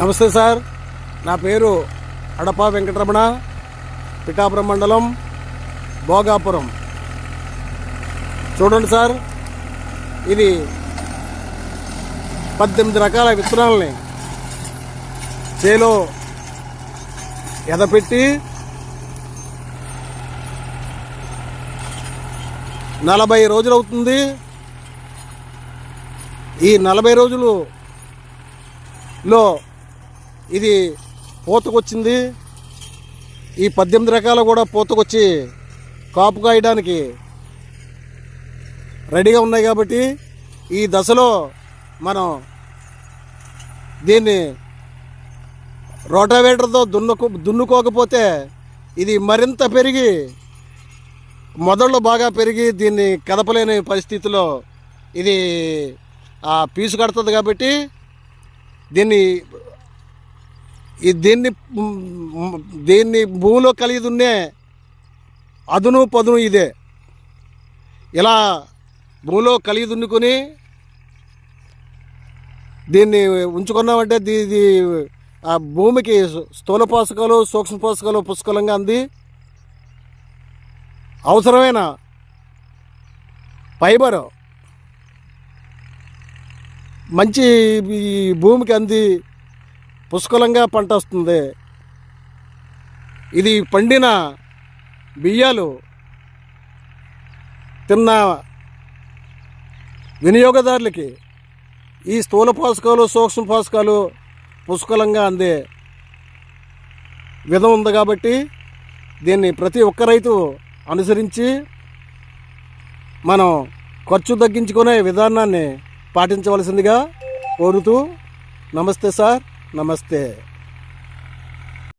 నమస్తే సార్. నా పేరు అడప వెంకటరమణ పిఠాపురం మండలం భోగాపురం. చూడండి సార్ ఇది పద్దెనిమిది రకాల విత్తనాలని చేలో ఎదపెట్టి నలభై రోజులు అవుతుంది ఈ నలభై రోజులు లో ఇది పూతకొచ్చింది. ఈ పద్దెనిమిది రకాలు కూడా పూతకొచ్చి కాపు కాయడానికి రెడీగా ఉన్నాయి కాబట్టి ఈ దశలో మనం దీన్ని రోటావేటర్తో దున్నుకో దున్నుకోకపోతే ఇది మరింత పెరిగి మొదళ్ళు బాగా పెరిగి దీన్ని కదపలేని పరిస్థితిలో ఇది ఆ పీసు కడుతుంది కాబట్టి దీన్ని ఈ దీన్ని దీన్ని భూమిలో కలిగి దున్నే అదును పదును ఇదే. ఇలా భూమిలో కలిగి దున్నుకొని దీన్ని ఉంచుకున్నామంటే దీ- ఇది ఆ భూమికి స్థూల పోషకాలు సూక్ష్మ పోషకాలు పుష్కలంగా అంది. అవసరమైన ఫైబర్ మంచి ఈ భూమికి అంది పుష్కలంగా పంట వస్తుంది. ఇది పండిన బియ్యాలు తిన్న వినియోగదారులకి ఈ స్థూల పోషకాలు సూక్ష్మ పోషకాలు పుష్కలంగా అందే విధం ఉంది కాబట్టి దీన్ని ప్రతి ఒక్క రైతు అనుసరించి మనం ఖర్చు తగ్గించుకునే విధానాన్ని పాటించవలసిందిగా కోరుతూ నమస్తే సార్. నమస్తే.